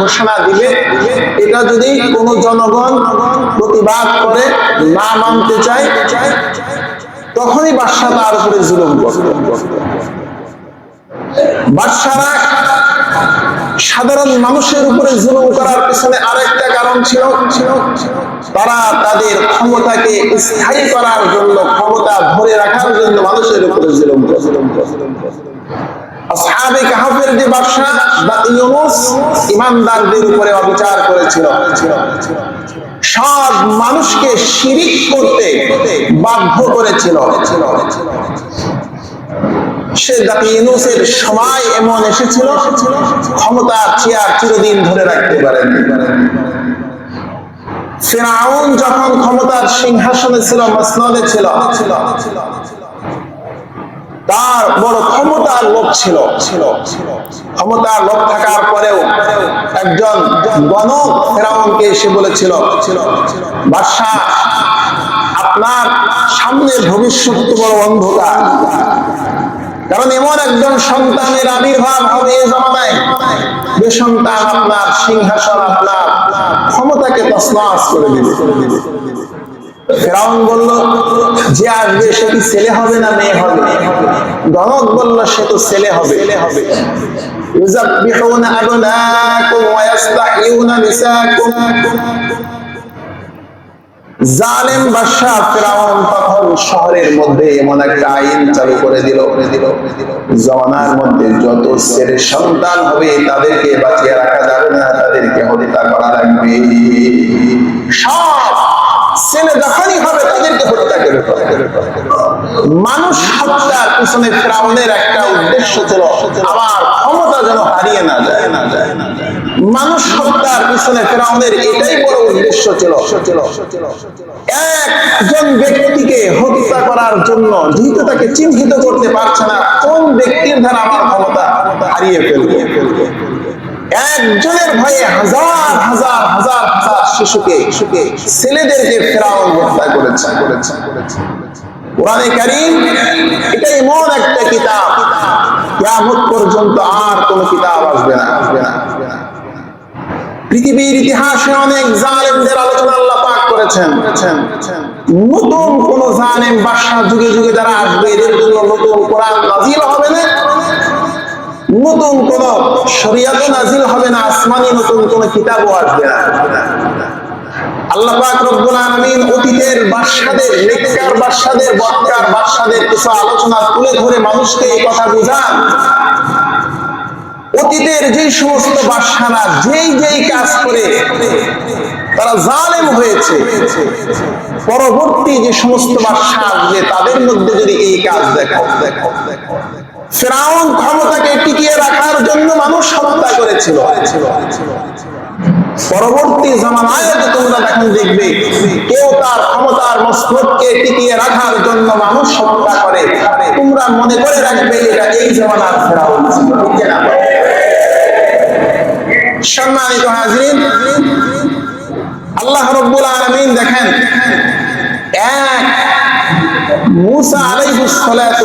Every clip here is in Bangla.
ঘোষণা দিবে, এটা যদি কোনো জনগণ প্রতিবাদ করে, না মানতে চায়, তখনই বাদশাহ তার উপরে জুলুম করবে বাদশারা সাধারণ মানুষের উপরে জুলুম করার পিছনে আরেকটা কারণ ছিল, তারা তাদের ক্ষমতাকে স্থায়ী করার জন্য, ক্ষমতা ধরে রাখার জন্য মানুষের উপরে জুলুম করত। আসহাবে কাহাফের সে সময় এমন এসেছিল চেয়ার চিরদিন ধরে রাখতে পারেন। ফেরাউন যখন ক্ষমতার সিংহাসনে ছিল, মসনদে ছিল তার বড় ক্ষমতার লোক ছিল। ছিল ক্ষমতার লোক থাকার পরেও একজন গণক ফেরাউনকে এসে বলেছিল বাদশাহ আপনার সামনের ভবিষ্যৎ বড় অন্ধকার। কারণ এমন একজন সন্তানের আবির্ভাব হবে এ জমানায়। যে সন্তান আপনার সিংহাসন আপনার ক্ষমতাকে তসমাস করে দিবে। ফেরাউন বলল যে আসবে সে কি ছেলে হবে না মেয়ে হবে গণক বলল সে তো ছেলে হবে ছেলে হবে يذبحون أبناءكم ويستحيون نساءكم জালেম বাদশাহ ফেরাউন তখন শহরের মধ্যে এমন একটা আইন চালু করে দিল করে দিল জমানার মধ্যে যত ছেলে সন্তান হবে তাদেরকে বাঁচিয়ে রাখা যাবে না তাদেরকে হত্যা করা লাগবে মানুষ হত্যার পিছনে ফেরাউনের একটা উদ্দেশ্য ছিল আমার ক্ষমতা যেন হারিয়ে না যায়। না যায় না মানুষ হত্যার পিছনে ফেরাউনের এটাই বড় উদ্দেশ্য ছিল। একজন ব্যক্তিকে হত্যা করার জন্য যেহেতু তাকে চিহ্নিত করতে পারছে না, কোন ব্যক্তির দ্বারা আমার ক্ষমতা হারিয়ে ফেলবে? একজনের ভয়ে হাজার হাজার হাজার হাজার শিশুকে ছেলেদেরকে ফেরাউন হত্যা করেছে করেছে করেছে ইতিহাসে অনেক আলোচনা পাক করেছেন নতুন কোন জালেম বাদশাহ যুগে যুগে যারা আসবে, এদের জন্য নতুন কোরআন নাজিল হবে না। নতুন কোন শরিয়াত নাজিল হবে না, আসমানি নতুন কোন কিতাবও আসবে না। তারা জালেম হয়েছে। পরবর্তী যে সমস্ত বাদশা আসবে, তাদের মধ্যে যদি এই কাজ দেখো দেখো দেখো ক্ষমতাকে টিকিয়ে মানুষ হত্যা করেছিল পরবর্তী জামানায় তোমরা এখন দেখবে, কেউ তার ক্ষমতার মস্তককে টিকিয়ে রাখার জন্য মানুষ হত্যা করে তোমরা মনে করে রাখবে, এটা এই জামানার কিনা? সম্মানিত হাজরিন, আল্লাহ রব্বুল আলামিন দেখেন, এক মুসা আলাইহিস সালাতু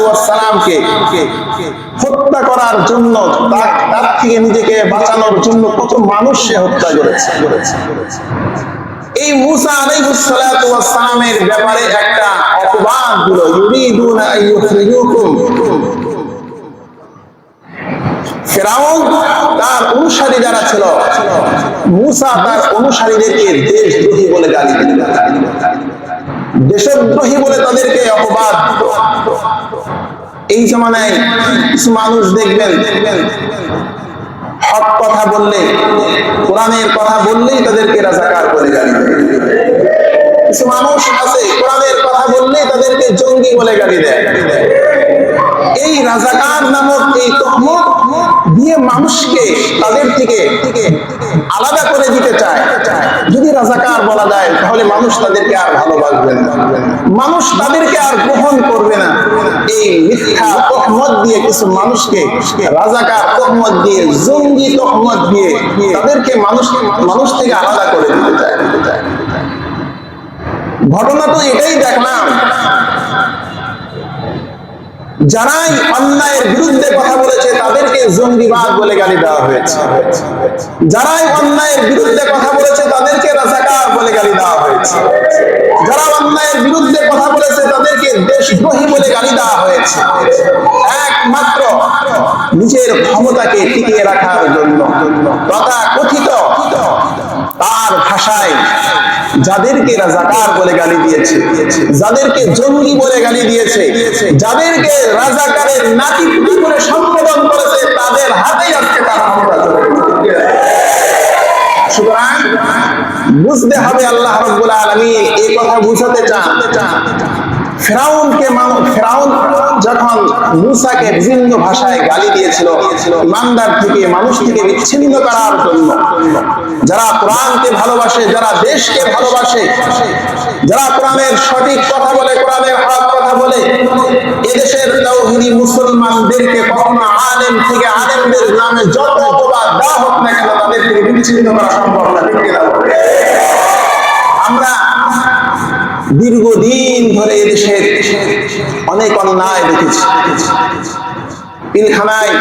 হত্যা করার জন্য তার থেকে নিজেকে বাঁচানোর জন্য কত মানুষ সে হত্যা করেছে। এই মুসা আলাইহিস সালাতু ওয়াস সালামের ব্যাপারে একটা তার অনুসারী যারা ছিল বলে গালি দিল দেশদ্রোহী বলে তাদেরকে অপবাদ। এই জমানায় কিছু মানুষ দেখবেন দেখবেন হক কথা বললে, কোরআনের কথা বললেই তাদেরকে রাজাকার করে গালি দেয়। কিছু মানুষ আছে, কোরআনের কথা বললেই তাদেরকে জঙ্গি বলে গালি দেয়। এই রাজাকার নামক এই তহমত দিয়ে মানুষকে তাদের থেকে আলাদা করে দিতে চায়। যদি রাজাকার বলা যায়, তাহলে মানুষ তাদেরকে আর ভালোবাসবে না। মানুষ তাদেরকে আর গ্রহণ করবে না। এই মিথ্যা তহমত দিয়ে কিছু মানুষকে, রাজাকার তহমত দিয়ে, জঙ্গি তহমত দিয়ে তাদেরকে মানুষ মানুষ থেকে আলাদা করে দিতে চায়। ঘটনা তো এটাই দেখলাম। যারাই অন্যায়ের বিরুদ্ধে কথা বলেছে, তাদেরকে জঙ্গিবাদ বলে গালি দেওয়া হয়েছে। যারাই অন্যায়ের বিরুদ্ধে কথা বলেছে, তাদেরকে রাজাকার বলে গালি দেওয়া হয়েছে। যারা অন্যায়ের বিরুদ্ধে কথা বলেছে, তাদেরকে দেশদ্রোহী বলে গালি দেওয়া হয়েছে। একমাত্র নিজের ক্ষমতাকে টিকিয়ে রাখার জন্য তথা কথিত তার ভাষায় যাদেরকে রাজাকার বলে গালি দিয়েছে, যাদেরকে জঙ্গি বলে গালি দিয়েছে, যাদেরকে রাজাকারের নাতি পুতি করে সম্বোধন করেছে, তাদের হাতেই আজকে তার সুতরাং বুঝতে হবে আল্লাহ রব্বুল আলামিন এই কথা বুঝাতে চান। ফেরাউনকে ফেরাউন যখন মুসাকে বিভিন্ন ভাষায় গালি দিয়েছিল, ইমানদার থেকে, মানুষ থেকে বিচ্ছিন্ন করার জন্য। যারা কোরআনকে ভালোবাসে, যারা দেশকে ভালোবাসে, যারা কোরআনের সঠিক কথা বলে, কোরআনের হক কথা বলে, এদেশের তৌহিদি মুসলমানদেরকে কখনো আলেম থেকে আলেমদের নামে যত অপবাদ দেওয়া হোক না কেন তাদের থেকে বিচ্ছিন্ন করা সম্ভব না? আমরা দীর্ঘদিন ধরে এদেশের অনেক অন্যায় দেখেছি পিলখানায়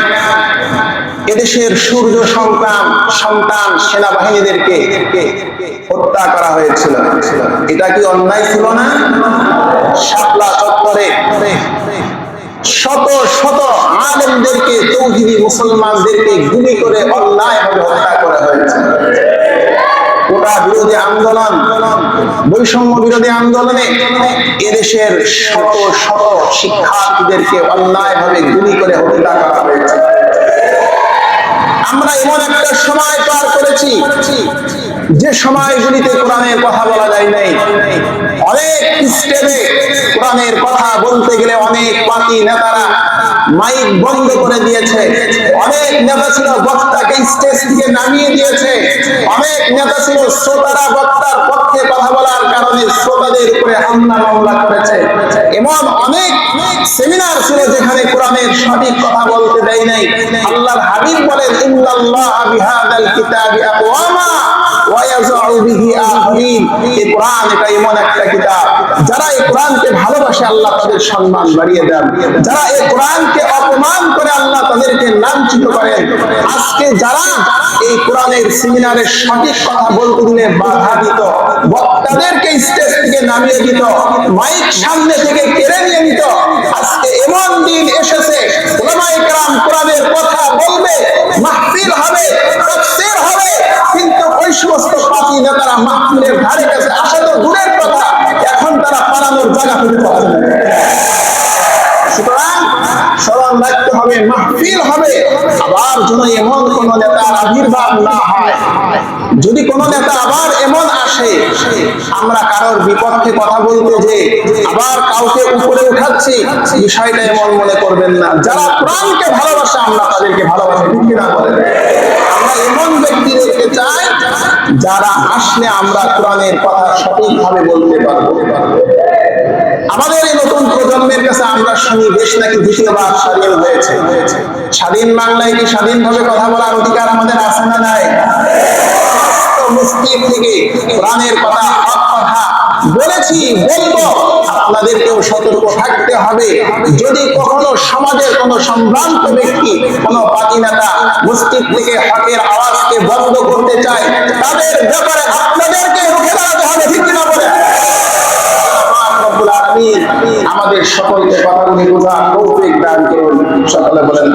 এদেশের সূর্য সন্তান সন্তান সেনাবাহিনীদেরকে হত্যা করা হয়েছিল। এটা কি অন্যায় ছিল না? শাপলা চত্বরে শত শত আলেমদেরকে, তৌহিদি মুসলমানদেরকে গুলি করে অন্যায়ভাবে হত্যা করা বৈষম্য বিরোধী আন্দোলনে এদেশের শত শত গুলি করে হত্যা করা হয়েছে। আমরা এমন একটা সময় পার করেছি যে সময়গুলিতে কোরআনের কথা বলা যায় নাই। অনেক স্টেজে কোরআনের কথা বলতে গেলে অনেক পাতি নেতারা মাইক বন্ধ করে দিয়েছে। অনেক নেতা ছিল বক্তাকে স্টেজ থেকে নামিয়ে দিয়েছে। অনেক নেতা ছিল শ্রোতারা বক্তার পক্ষে কথা বলার কারণে শ্রোতাদের উপরে হামলা মামলা করেছে। এমন অনেক সেমিনার ছিল যেখানে কোরআনের সঠিক কথা বলতে দেয় নাই। আল্লাহর হাবিব বলেন, ইন্নাল্লাহ বিহাদাল কিতাবি আকওয়ামা ওয়া ইয়াযউ বিহি আখরিন। এই কোরআন এটা এমন একটা কিতাব। যারা এই কোরআনকে ভালোবাসে, আল্লাহ তাদের সম্মান বাড়িয়ে দেন। যারা এই কোরআনকে অপমান করে আল্লাহ তাদেরকে লাঞ্ছিত করেন। আজকে যারা এই কোরআনের সেমিনারে সঠিক কথা বলতে দিলে বাধা দিত, বক্তাদেরকে স্টেজ থেকে নামিয়ে দিত, মাইক সামনে থেকে কেড়ে নিয়ে নিত। আজকে এমন দিন এসেছে, ওলামায়ে কেরাম কোরআনের কথা বলবে, মাহফিল হবে, তাফসীর হবে, কিন্তু ওই সমস্ত পাপী নেতারা মাহফিলের ধারে কাছে আসা তো দূরের কথা, এখন তারা পালানোর জায়গা খুঁজে পাচ্ছে না সুতরাং স্মরণ রাখতে হবে, মাহফিল হবে। আবার যেন এমন কোন নেতার আবির্ভাব না হয়, যদি কোন নেতা আবার এমন আসে, আমরা কারোর বিপক্ষে কথা বলতে যে আবার কাউকে উপরে উঠাচ্ছি, বিষয়টা এমন মনে করবেন না। যারা প্রাণকে ভালোবাসে, আমরা তাদেরকে ভালোবাসি, ঠিক না বলেন? আমরা এমন ব্যক্তিদেরকে চাই, যারা আসলে আমরা কোরআনের কথা সঠিকভাবে বলতে পারব। আমরা নাকি দ্বিতীয়বার স্বাধীন হয়েছে? স্বাধীন বাংলায় কি স্বাধীনভাবে কথা বলার অধিকার আমাদের আছে না নাই? থেকে কথা বলেছি, বলব, আপনাদেরকেও সতর্ক থাকতে হবে। যদি কখনো সমাজের কোন সম্ভ্রান্ত ব্যক্তি, কোন পাতি নেতা মসজিদ থেকে হকের আওয়াজকে বন্ধ করতে চায়, তাদের ব্যাপারে আপনাদেরকে রুখে দাঁড়াতে হবে, ঠিক কিনা বলে আমাদের সকলকে কথাগুলি বোঝার তৌফিক দান করুন। সকলে বলেন